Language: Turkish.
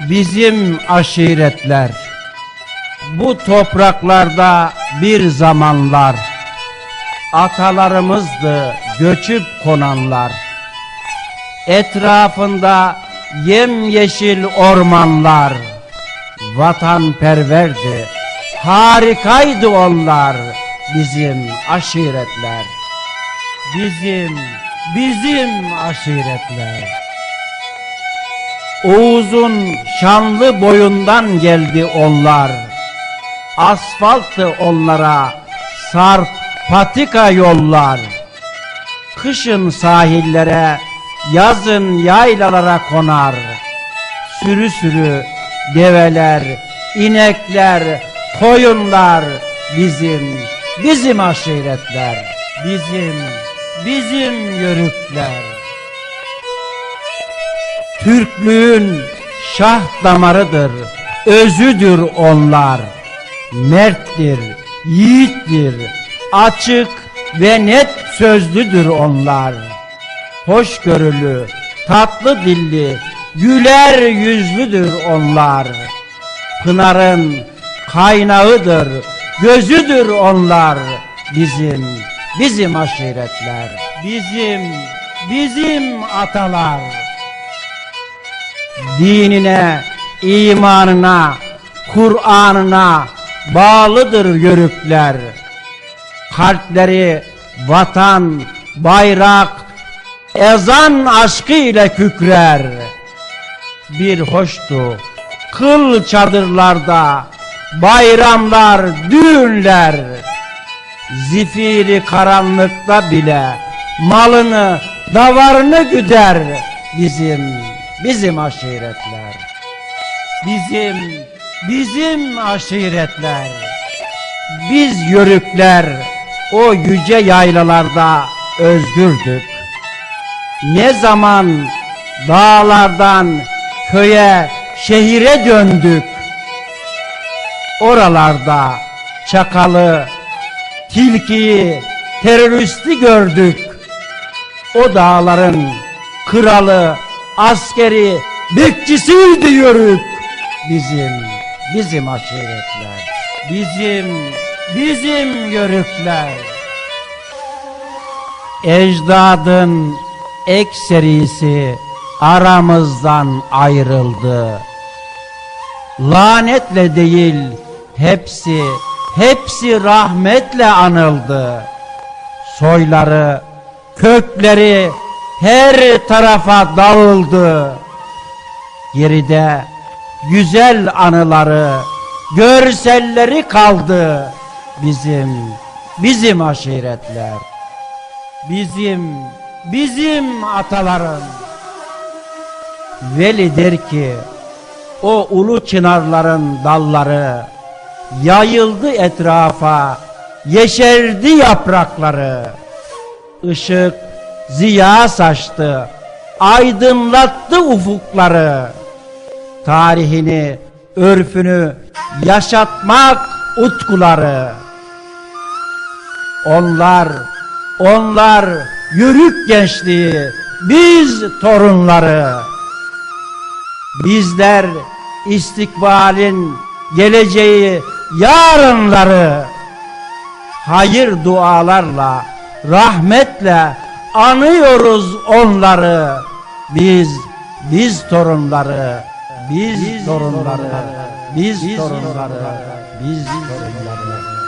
bizim aşiretler. Bu topraklarda bir zamanlar atalarımızdı göçüp konanlar. Etrafında yemyeşil ormanlar. Vatanperverdi, harikaydı onlar bizim aşiretler. Bizim, bizim aşiretler. Oğuz'un şanlı boyundan geldi onlar. Asfaltı onlara sarp patika yollar. Kışın sahillere, yazın yaylalara konar. Sürü sürü develer, inekler, koyunlar bizim, bizim aşiretler, bizim, bizim yörükler. Türklüğün şah damarıdır, özüdür onlar. Merttir, yiğittir, açık ve net sözlüdür onlar. Hoşgörülü, tatlı dilli, güler yüzlüdür onlar. Pınarın kaynağıdır, gözüdür onlar. Bizim, bizim aşiretler, bizim, bizim atalar dinine, imanına, Kur'an'ına bağlıdır yörükler. Kalpleri vatan, bayrak, ezan aşkı ile kükrer. Bir hoştu kıl çadırlarda, bayramlar, düğünler. Zifiri karanlıkta bile malını, davarını güder bizim, bizim aşiretler. Bizim, bizim aşiretler. Biz yörükler o yüce yaylalarda özgürdük. Ne zaman dağlardan köye, şehire döndük. Oralarda çakalı, tilkiyi, teröristi gördük. O dağların kralı, askeri, bekçisiydi yörük. Bizim, bizim aşiretler. Bizim, bizim yörükler. Ecdadın ekserisi aramızdan ayrıldı. Lanetle değil, hepsi, hepsi rahmetle anıldı. Soyları, kökleri her tarafa dağıldı. Geride güzel anıları, görselleri kaldı. Bizim, bizim aşiretler. Bizim, bizim ataların. Veli der ki, o ulu çınarların dalları yayıldı etrafa, yeşerdi yaprakları. Işık ziya saçtı, aydınlattı ufukları. Tarihini, örfünü yaşatmak utkuları. Onlar, onlar yörük gençliği, biz torunları. Bizler istikbalin geleceği yarınları hayır dualarla rahmetle anıyoruz onları. Biz biz torunları. Biz, torunları. biz, torunları. Biz torunları